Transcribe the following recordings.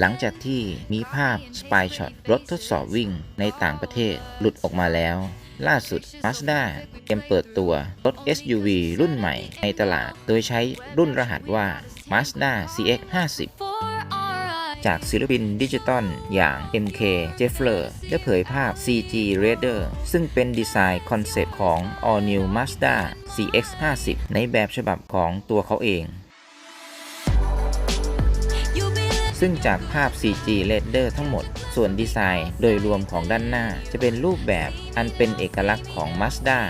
หลังจากที่มีภาพ Spy Shot รถทดสอบวิ่งในต่างประเทศหลุดออกมาแล้ว ล่าสุด Mazda เตรียมเปิดตัวรถ SUV รุ่นใหม่ในตลาด โดยใช้รุ่นรหัสว่า Mazda CX-50 For our eyes. จากศิลปินดิจิตอลอย่าง MK j e f f l e r ได้เผยภาพ CG Raider ซึ่งเป็นดีไซน์คอนเซปต์ของ All New Mazda CX-50 ในแบบฉบับของตัวเขาเองซึ่งจากภาพ CG Raider ทั้งหมด ส่วนดีไซน์โดยรวมของด้านหน้า จะเป็นรูปแบบอันเป็นเอกลักษณ์ของ Mazda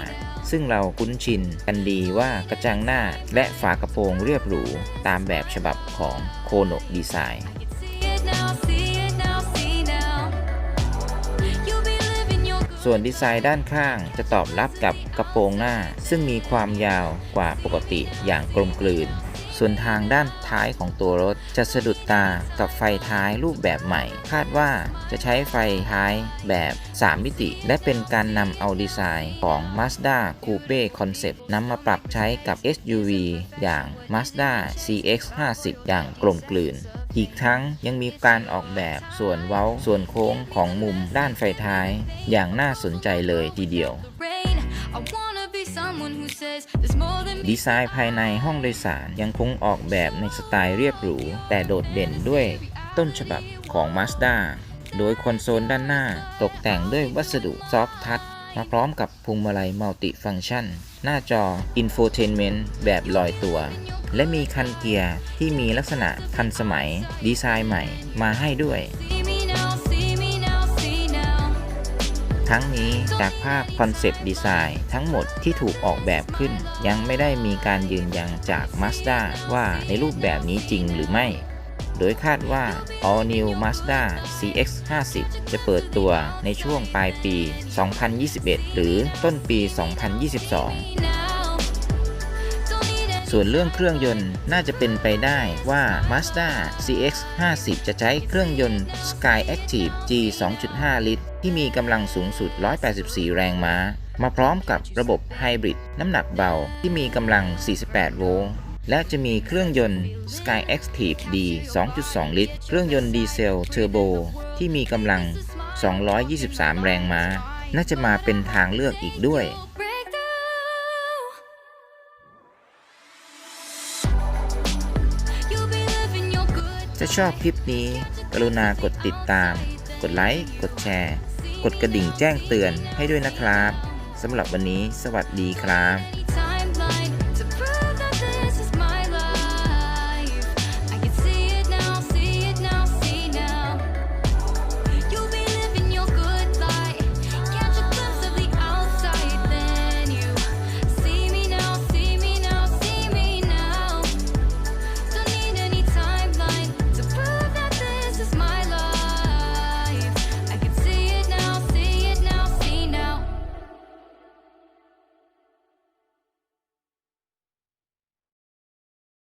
ซึ่งเราคุ้นชินกันดีว่ากระจังหน้าและฝากระโปรงเรียบหรู ตามแบบฉบับของโคโนดีไซน์ ส่วนดีไซน์ด้านข้างจะตอบรับกับกระโปรงหน้า ซึ่งมีความยาวกว่าปกติอย่างกลมกลืน ส่วนทางด้านท้ายของตัวรถจะสะดุดตากับไฟท้ายรูปแบบใหม่ คาดว่าจะใช้ไฟท้ายแบบ 3 มิติ และเป็นการนำเอาดีไซน์ของ Mazda Coupe Concept นำมาปรับใช้กับ SUV อย่าง Mazda CX-50 อย่างกลมกลืน อีกทั้งยังมีการออกแบบส่วนเว้าส่วนโค้งของมุมด้านไฟท้าย อย่างน่าสนใจเลยทีเดียว ดีไซน์ภายในห้องโดยสารยังคงออกแบบในสไตล์เรียบหรู แต่โดดเด่นด้วยต้นฉบับของ Mazda โดยคอนโซลด้านหน้าตกแต่งด้วยวัสดุซอฟทัชมาพร้อมกับพวงมาลัยมัลติฟัง c t ชัน หน้าจอ Infotainment แบบลอยตัว และมีคันเกียร์ที่มีลักษณะทันสมัย ดีไซน์ใหม่มาให้ด้วย ทั้งนี้จากภาพคอนเซปต์ดีไซน์ทั้งหมดที่ถูกออกแบบขึ้น ยังไม่ได้มีการยืนยันจาก Mazda ว่าในรูปแบบนี้จริงหรือไม่ โดยคาดว่า All New Mazda CX-50 จะเปิดตัวในช่วงปลายปี 2021 หรือต้นปี 2022 ส่วนเรื่องเครื่องยนต์น่าจะเป็นไปได้ว่า Mazda CX-50 จะใช้เครื่องยนต์ Sky Active G 2.5 ลิตร ที่มีกำลังสูงสุด 184 แรงม้า มาพร้อมกับระบบไฮบริดน้ำหนักเบาที่มีกำลัง 48 โวลต์และจะมีเครื่องยนต์ Sky Active D 2.2 ลิตร เครื่องยนต์ดีเซลเทอร์โบที่มีกำลัง 223 แรงม้า น่าจะมาเป็นทางเลือกอีกด้วยาชอบคลิปนี้ กรุณากดติดตาม กดไลค์ กดแชร์ กดกระดิ่งแจ้งเตือนให้ด้วยนะครับ สำหรับวันนี้สวัสดีครับ